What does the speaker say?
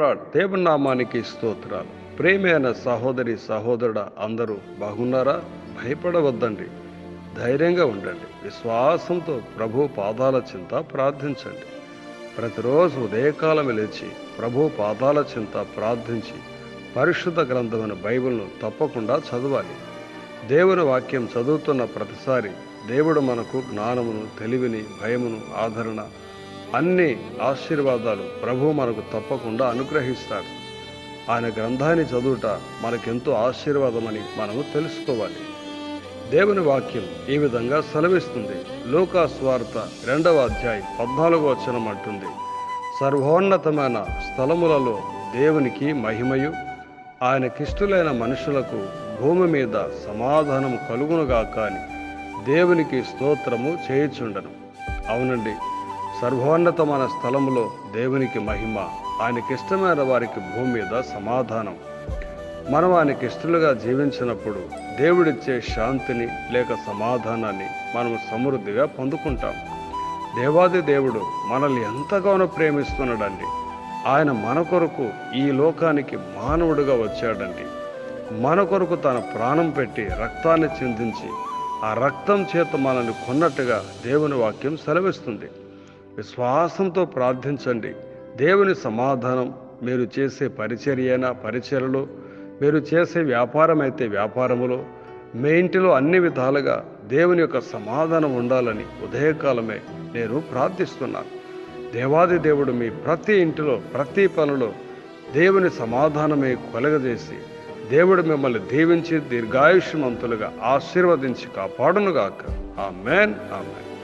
Lord, స్తోత్రాలు. ప్రేమైన సహోదరి సహోదరుడ అందరూ బాగున్నారా? భయపడవద్దండి. ధైర్యంగా ఉండండి. విశ్వాసంతో ప్రభు పాదాల చింత ప్రార్థించండి. ప్రతిరోజు ఉదయకాలం లేచి ప్రభు పాదాల చింత ప్రార్థించి పరిశుద్ధ గ్రంథమైన బైబిల్ను తప్పకుండా చదవాలి. దేవుని వాక్యం చదువుతున్న ప్రతిసారి దేవుడు మనకు జ్ఞానమును తెలివిని భయమును ఆదరణ అన్ని ఆశీర్వాదాలు ప్రభు మనకు తప్పకుండా అనుగ్రహిస్తాడు. ఆయన గ్రంథాన్ని చదువుట మనకెంతో ఆశీర్వాదమని మనము తెలుసుకోవాలి. దేవుని వాక్యం ఈ విధంగా సెలవిస్తుంది. లోకాస్వార్త రెండవ అధ్యాయం పద్నాలుగో వచనం అంటుంది. సర్వోన్నతమైన స్థలములలో దేవునికి మహిమయు. ఆయనకిష్టులైన మనుషులకు భూమి మీద సమాధానం కలుగునుగా కాని దేవునికి స్తోత్రము చేయుచుండను. అవునండి సర్వోన్నతమైన స్థలములో దేవునికి మహిమ ఆయనకిష్టమైన వారికి భూమి మీద సమాధానం. మనం ఆయనకి ఇష్టలుగా జీవించినప్పుడు దేవుడిచ్చే శాంతిని లేక సమాధానాన్ని మనం సమృద్ధిగా పొందుకుంటాం. దేవాది దేవుడు మనల్ని ఎంతగానో ప్రేమిస్తున్నాడండి. ఆయన మన కొరకు ఈ లోకానికి మానవుడిగా వచ్చాడండి. మన కొరకు తన ప్రాణం పెట్టి రక్తాన్ని చిందించి ఆ రక్తం చేత మనల్ని కొన్నట్టుగా దేవుని వాక్యం సెలవిస్తుంది. విశ్వాసంతో ప్రార్థించండి. దేవుని సమాధానం మీరు చేసే పరిచర్యైనా పరిచర్లో మీరు చేసే వ్యాపారం అయితే వ్యాపారములో మీ ఇంటిలో అన్ని విధాలుగా దేవుని యొక్క సమాధానం ఉండాలని ఉదయకాలమే నేను ప్రార్థిస్తున్నాను దేవాది దేవుడు మీ ప్రతి ఇంటిలో ప్రతి పనిలో దేవుని సమాధానమే కొలగజేసి దేవుడు మిమ్మల్ని దీవించి దీర్ఘాయుష్మంతులుగా ఆశీర్వదించి కాపాడునుగాక. ఆ మేన్ ఆ మేన్